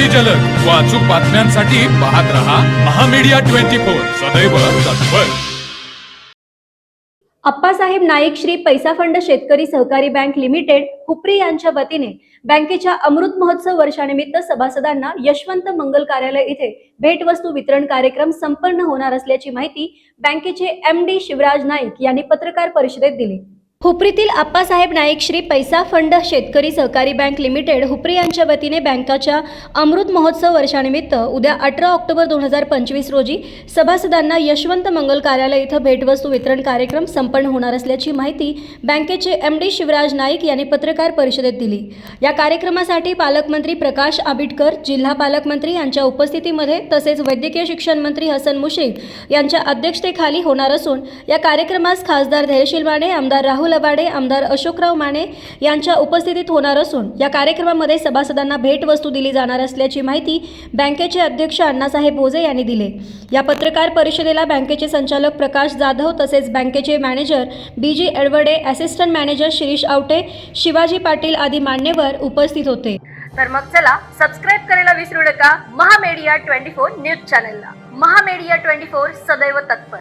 अगदी जलद. व अचूक बातम्यांसाठी पाहत रहा महामीडिया ट्वेंटी फोर. सदैव तत्पर. अप्पासाहेब नाईक श्री पैसा फंड शेतकरी सहकारी बँक लिमिटेड हुपरी यांच्या वतीने बँकेच्या अमृत महोत्सव वर्षानिमित्त सभासदांना यशवंत मंगल कार्यालय इथे भेटवस्तू वितरण कार्यक्रम संपन्न होणार असल्याची माहिती बँकेचे एम डी शिवराज नाईक यांनी पत्रकार परिषदेत दिली. हुपरीतील आप्पासाहेब नाईक श्री पैसा फंड शेतकरी सहकारी बँक लिमिटेड हुपरी यांच्या वतीने बँकाच्या अमृत महोत्सव वर्षानिमित्त उद्या अठरा ऑक्टोबर दोन हजार पंचवीस रोजी सभासदांना यशवंत मंगल कार्यालय इथं भेटवस्तू वितरण कार्यक्रम संपन्न होणार असल्याची माहिती बँकेचे एम डी शिवराज नाईक यांनी पत्रकार परिषदेत दिली. या कार्यक्रमासाठी पालकमंत्री प्रकाश आबिटकर जिल्हा पालकमंत्री यांच्या उपस्थितीमध्ये तसेच वैद्यकीय शिक्षण मंत्री हसन मुश्रीफ यांच्या अध्यक्षतेखाली होणार असून या कार्यक्रमास खासदार धैर्यशील माने आमदार राहुल लबाडे आमदार अशोकराव माने यांच्या उपस्थितीत होणार असून या कार्यक्रमामध्ये सभासदांना भेटवस्तू दिली जाणार असल्याची माहिती बँकेचे अध्यक्ष अण्णासाहेब भोजे यांनी दिले. या पत्रकार परिषदेला बँकेचे संचालक प्रकाश जाधव तसेच बँकेचे manager B G Edavade assistant manager Shirish Awate Shivaji Patil आदी मान्यवर उपस्थित होते. तर मग चला सबस्क्राईब करायला विसरू नका. महामेडिया ट्वेंटी फोर न्यूज चॅनलला. महामेडिया ट्वेंटी फोर सदैव तत्पर.